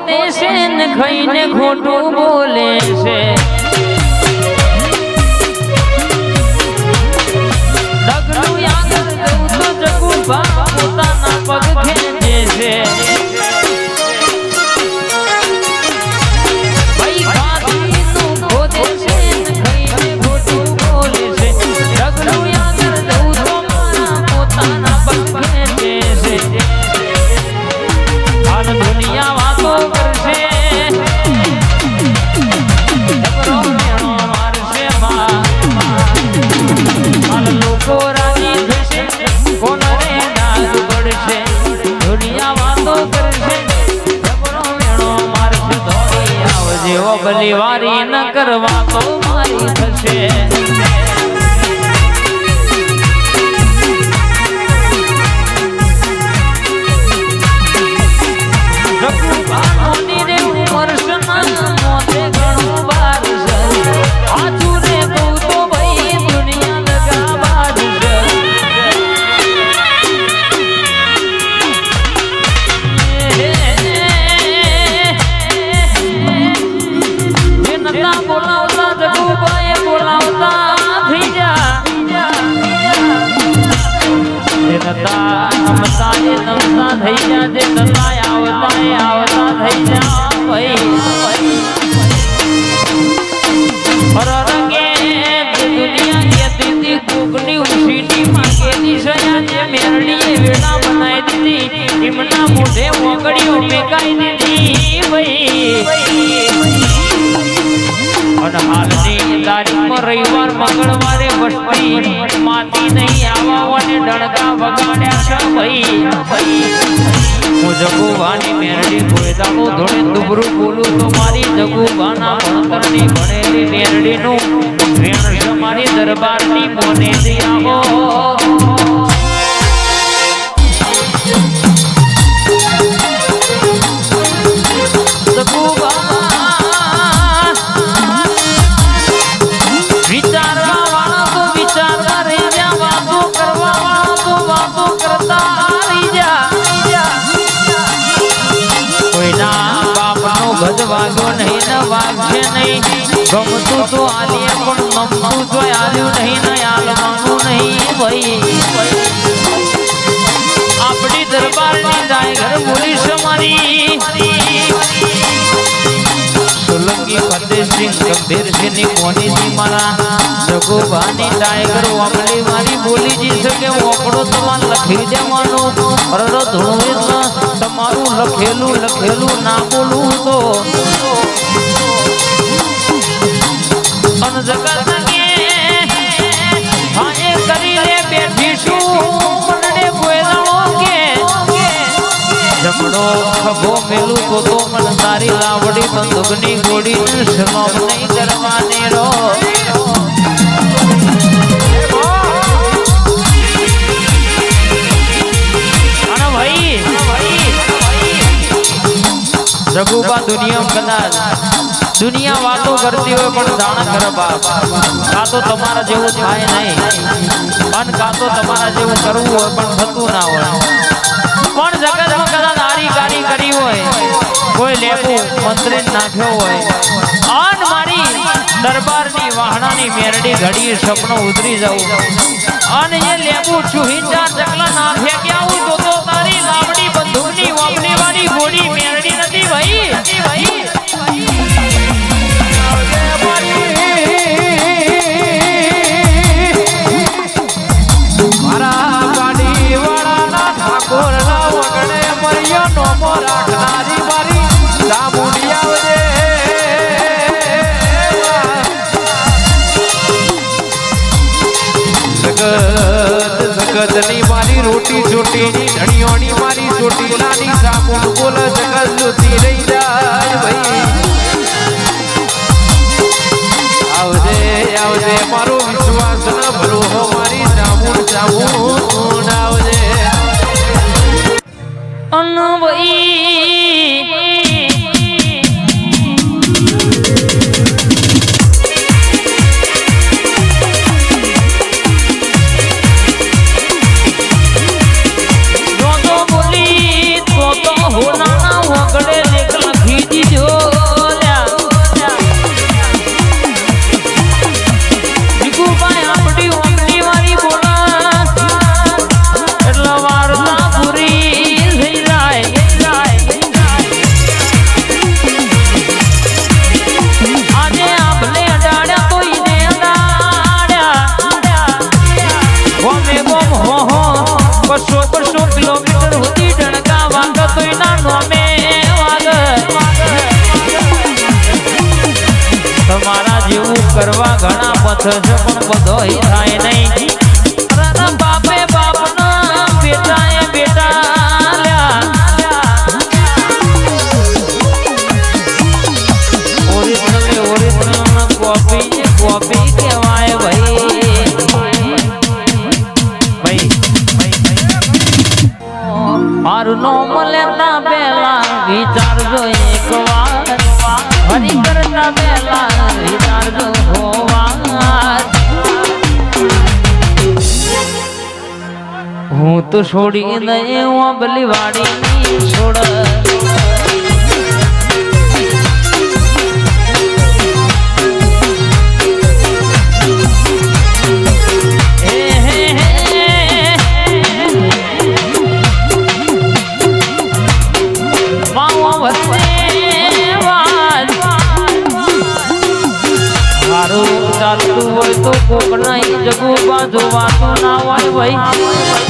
ખોદે છે ને ખાઈને ખોટું બોલે છે. પોતાના પગ ખેંચે છે. agora. એમના મોઢે હાલની તારીખમાં રવિવાર, મંગળવારે વસ્તી માતી નહીં આવાઓને ડણકા વગાડ્યા છે ભાઈ હું જગુભાની મેરડી ગોયદાનો ધોળે દુબરું બોલું તો મારી જગુભાના ભણતરની ભણેલી મેરડીનું મારી દરબારની મોને દિયાઓ જગુભા આપણી દરબારની ડાયગર બોલી છે સોલંકી ફતેહસિંહ ગંભીરસિંહની મોનીજી મારા જગોભાની ટાઈગર વાપડી મારી બોલીજી છે કે ઓકડો તમારે લખી દેવાનો ધૂણું તમારું લખેલું લખેલું, ના બોલવું તો. અન જગત કે હા કરીને બેઠી છું. મનડે બોલાવો કે. જમણો ખભો મેલું તો તો મન તારી લાવડી બંદૂકની ગોળી દુનિયા દુનિયા વાતો કરતી હોય પણ જાણ કરે કાં તો તમારા જેવું થાય નહીં. અને કાં તો તમારા જેવું કરવું હોય પણ થતું ના હોય. પણ જગતમાં કદાચ નારી કારી કરી હોય, કોઈ લેવું મંત્રી નાખ્યો હોય. અન મારી દરબારની વાહણાની મેરડી ઘડી સપનો ઉતરી જવું. અને એ લેવું ચૂહી ચકલા ના ફેંક્યા હું જગતની મારી રોટી ચોટીની ધણીઓની મારી ચોટીલાની સામુન બોલ જગત જોતી રહી જાય ભાઈ. આવજે આવજે, મારો જો તો થશે પણ બધો થાય નહીં. બાપે બાપના બેટા પહેલા વિચારજો એક વાર હરી વિચારજો હોવાર હું તો છોડી દઈ ઓબલી વાડી છોડ. ચાલતું હોય તો કોક નહીં જગું બાજુ વાતો ના હોય ભાઈ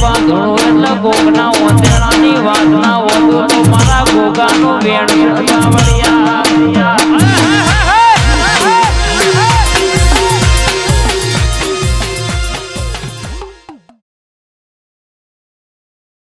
ધૂળો એટલે ગોગના ઓતેડાની વાતના ઓતું તો મારા ગોગાનો વેણ